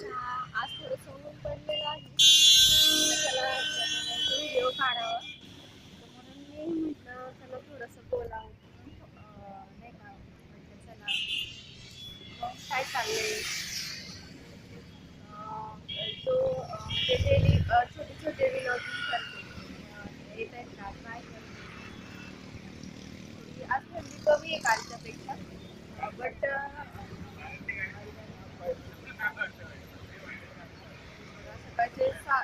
चहा आज थोडंसं ऊन पडलेलं आहे. त्याला व्हिडिओ काढावा. म्हणून मी म्हटलं चला थोडंसं बोलावं. नाही का? म्हटलं चला. मग काय चाललंय? तो अं, म्हणजे डेली छोटे छोटे विनोदिंग करते. येत आहेत का काय करते. आज थंडी कमी आहे कालच्यापेक्षा. बट सकाळचे सा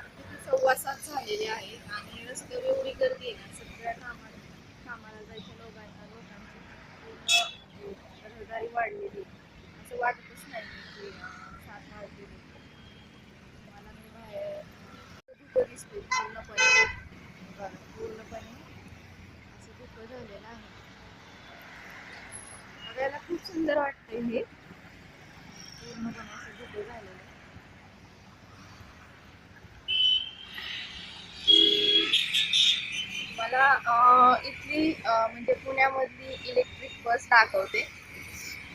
सव्वा सात झालेले आहेत आणि रस्त्यावर एवढी गर्दी आहे सगळ्या कामाला कामाला जायच्या लोकांना लोकांची पूर्ण रहदारी वाढलेली असं वाटतच नाही की सात वाजलेले मला मी बाहेर. धुकं दिसते पूर्णपणे पूर्णपणे असं धुकं झालेलं आहे. बघायला खूप सुंदर वाटतंय हे. पूर्णपणे असं धुकं झालेलं आहे मला अं, इथली म्हणजे पुण्यामधली इलेक्ट्रिक बस दाखवते.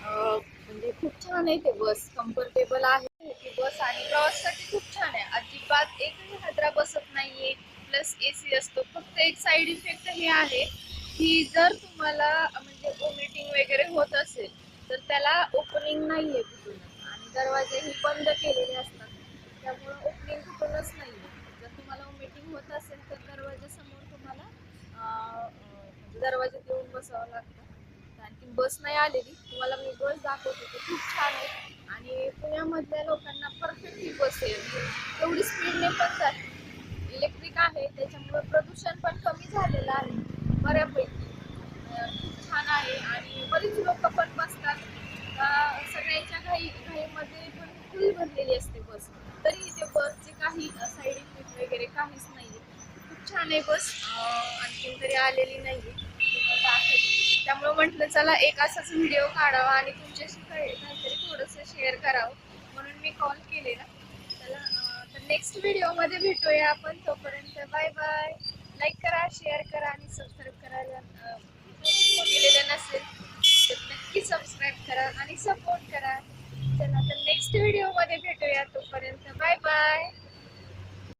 म्हणजे खूप छान आहे ते बस कम्फर्टेबल आहे ती बस आणि प्रवासासाठी खूप छान आहे. अजिबात एकही हादरा बसत नाहीये. प्लस ए सी असतो. फक्त एक साईड इफेक्ट हे आहे की जर तुम्हाला म्हणजे वॉमिटिंग वगैरे होत असेल तर त्याला ओपनिंग नाहीये कुठूनच आणि दरवाजेही बंद केलेले असतात. त्यामुळं ओपनिंग कुठूनच नाहीये. जर तुम्हाला वॉमिटिंग होत असेल बसावं लागतं. आणखी बस नाही आलेली. तुम्हाला मी बस दाखवते ते खूप छान आहे. आणि पुण्यामधल्या लोकांना परफेक्ट ही बस आहे. एवढी स्पीडने पण जाते इलेक्ट्रिक आहे. त्याच्यामुळे प्रदूषण पण कमी झालेलं आहे. बऱ्यापैकी. खूप छान आहे. आणि बरीच लोक पण बसतात. सगळ्यांच्या घाई घाईमध्ये पण फुल भरलेली असते बस. तरी ते बसचे काही साईड इफेक्ट वगैरे काहीच नाही खूप छान आहे बस. आणखीन तरी आलेली नाही आहे म्हटलं चला एक असाच व्हिडिओ काढावा आणि तुमच्याशी काही काहीतरी थोडंसं शेअर करावं. म्हणून मी कॉल केलेला. चला तर नेक्स्ट व्हिडिओमध्ये भेटूया आपण. तोपर्यंत बाय बाय लाईक करा शेअर करा आणि सबस्क्राईब करायला केलेलं नसेल तर नक्की सबस्क्राईब करा आणि सपोर्ट करा. चला तर नेक्स्ट व्हिडिओमध्ये भेटूया. तोपर्यंत बाय बाय